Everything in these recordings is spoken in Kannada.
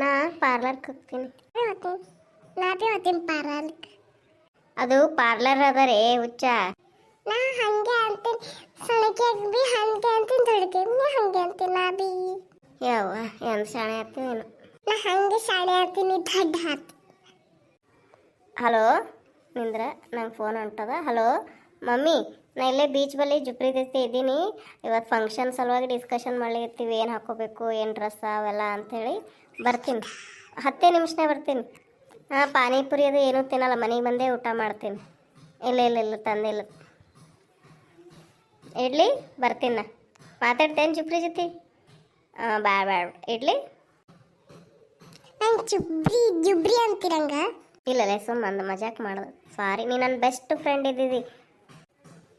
ನಾ ಪಾರ್ಲರ್ಗೆ ಹೋಗ್ತೀನಿ. ನಾ ಬಿ ಹೋಗ್ತೀನಿ ಪಾರ್ಲರ್ಗೆ. ಅದು ಪಾರ್ಲರ್ ಅದ ರೇ ಹುಚ್ಚ. ನಾ ಹಂಗೆ ಅಂತೀನಿ. ಸೊಳಕೆ ಬಿ ಹಂಗೆ ಅಂತೀನಿ ದುಡ್ತೀನಿ ನೀ ಹಂಗೆ ಅಂತೀನಿ ನಾ ಬಿ. ಯಾವ ಏನು ಶಾಣೆ ಆಗ್ತೀನಿ ನೀನು? ನಾ ಹಂಗೆ ಶಾಣೆ ಹಾಕ್ತೀನಿ ದಡ್ಡ ಹಾಕ್ತೀನಿ ಹಲೋ ನಿಂದ್ರ ನಂಗೆ ಫೋನ್ ಹೊಂಟದ. ಹಲೋ ಮಮ್ಮಿ ನಾ ಇಲ್ಲೇ ಬೀಚ್ ಬಲ್ಲಿ ಜುಪ್ರಿ ಜೊತೆ ಇದ್ದೀನಿ. ಇವತ್ತು ಫಂಕ್ಷನ್ ಸಲುವಾಗಿ ಡಿಸ್ಕಷನ್ ಮಾಡ್ಲಿರ್ತೀವಿ ಏನು ಹಾಕೋಬೇಕು ಏನು ಡ್ರೆಸ್ ಅವೆಲ್ಲ ಅಂಥೇಳಿ ಬರ್ತೀನಿ. ಹತ್ತೇ ನಿಮಿಷನೇ ಬರ್ತೀನಿ. ಹಾಂ ಪಾನಿಪುರಿ ಅದು ಏನೂ ತಿನ್ನಲ್ಲ. ಮನೆಗೆ ಬಂದೇ ಊಟ ಮಾಡ್ತೀನಿ. ಇಲ್ಲ ಇಲ್ಲ ಇಲ್ಲ ತಂದಿಲ್ಲ. ಇಡ್ಲಿ ಬರ್ತೀನಿ ನಾ. ಮಾತಾಡ್ತೇನೆ ಜುಪ್ರಿ ಜೊತೆ? ಹಾಂ ಬ್ಯಾಡ ಬ್ಯಾಡ ಇಡ್ಲಿ? ನಂಗೆ ಜುಬ್ರಿ ಜುಬ್ರಿ ಅಂತೀರಂಗ? ಇಲ್ಲ ಸುಮ್ಮ ಅಂದ. ಮಜಾಕ್ ಮಾಡೋದು ಸಾರಿ ನೀ ನನ್ನ ಬೆಸ್ಟ್ ಫ್ರೆಂಡ್ ಇದ್ದಿದ್ದಿ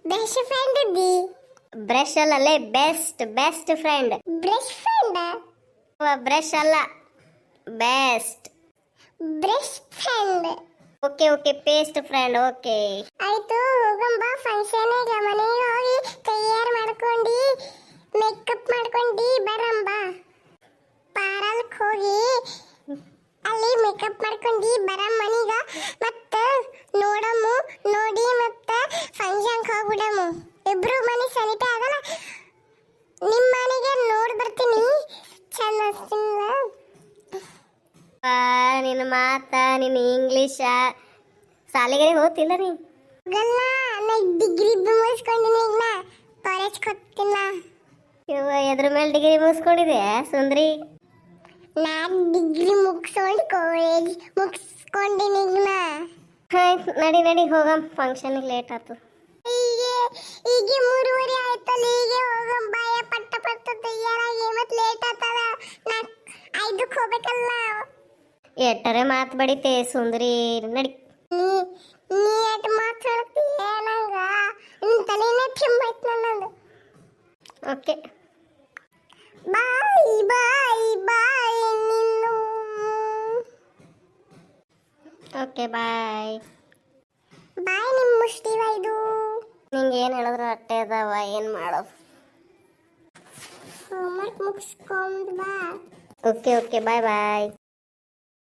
ಬೆಸ್ಟ್ ಫ್ರೆಂಡ್ ಇದ್ದಿ brush ಅಲ್ಲಲೇ best best friend brush friend brush ಅಲ್ಲ best brush friend okay okay paste friend okay ಆಯ್ತು ಹೋಗಂಬ ಫಂಕ್ಷನ್ಗೆ ಮನೆಗೆ ಹೋಗಿ ತಯಾರು ಮಾಡ್ಕೊಂಡು ಮೇಕಪ್ ಮಾಡ್ಕೊಂಡು ಬರಂಬ ಪಾರಲ್ಕ್ ಹೋಗಿ ಅಲ್ಲಿ ಮೇಕಪ್ ಮಾಡ್ಕೊಂಡು ಬರಂ ಮನೀಗ ಮತ್ತ ನೋಡಮು ನೋಡಿ ಮತ್ತ ಫಂಕ್ಷನ್ಗೆ ಹೋಗ್ಬಿಡಮು ಇಬ್ರು ಮನೆ ಸನಿಪ ಆಗಲ್ಲ ನಿಮ್ಮ ಮನೆಗೆ ನೋಡಿ ಬರ್ತೀನಿ ಚಂದ ಅನ್ಸ್ತಿಲ್ಲ ನಿನ್ನ ಮಾತ ನಿನ್ನ ಇಂಗ್ಲೀಷ ಶಾಲೆಗೆ ಹೋಗ್ತಿಲ್ಲ ನೀ ಗಲ್ಲ ನಾ ಡಿಗ್ರಿ ಮುಗಿಸ್ಕೊಂಡಿನಿ ಈಗ ನಾ ಕಾಲೇಜ್ ಕೊತ್ತಿಲ್ಲ ಇವ ಎದ್ರ ಮೇಲೆ ಡಿಗ್ರಿ ಮುಗಿಸ್ಕೊಂಡಿದೆ ಸುಂದ್ರಿ? ನಾ ಡಿಗ್ರಿ ಮುಗಿಸ್ಕೊಂಡು ಕಾಲೇಜ್ ಮುಗಿಸ್ಕೊಂಡಿನಿ ಈಗ ನಾ. ಆಯ್ತು ನಡಿ ನಡಿ ಹೋಗಮ್ ಫಂಕ್ಷನಿಗೆ ಲೇಟ್ ಆಯ್ತು ಹೋಗ್ಬೇಕಲ್ಲ. ಎಟ್ಟರೆ ಮಾತು ಬಡಿತೆ ಸುಂದ್ರಿ ನಡಿ. ನೀ ನೀ ಎಟ್ ಮಾತಾಡ್ತೀಯ ನಂಗ ನಿನ್ ತಲೆನೇ ಕೆಂಬೈತ್ ನನ್ನದು ಓಕೆ. ಬಾಯ್ ಬಾಯ್ ಬಾಯ್ ನಿನ್ನು. Okay bye. ಬಾಯ್ ನಿಮ್ಮ ಮುಷ್ಟಿವ ಇದು ನಿಂಗೆ ಏನು ಹೇಳಿದ್ರು ಅಟ್ಟೆ ಅದಾವ ಏನು ಮಾಡೋ. ಹೋಮ್ವರ್ಕ್ ಮುಗಿಸ್ಕೊಂಡ್ ಬಾ. ಓಕೆ ಓಕೆ ಬಾಯ್ ಬಾಯ್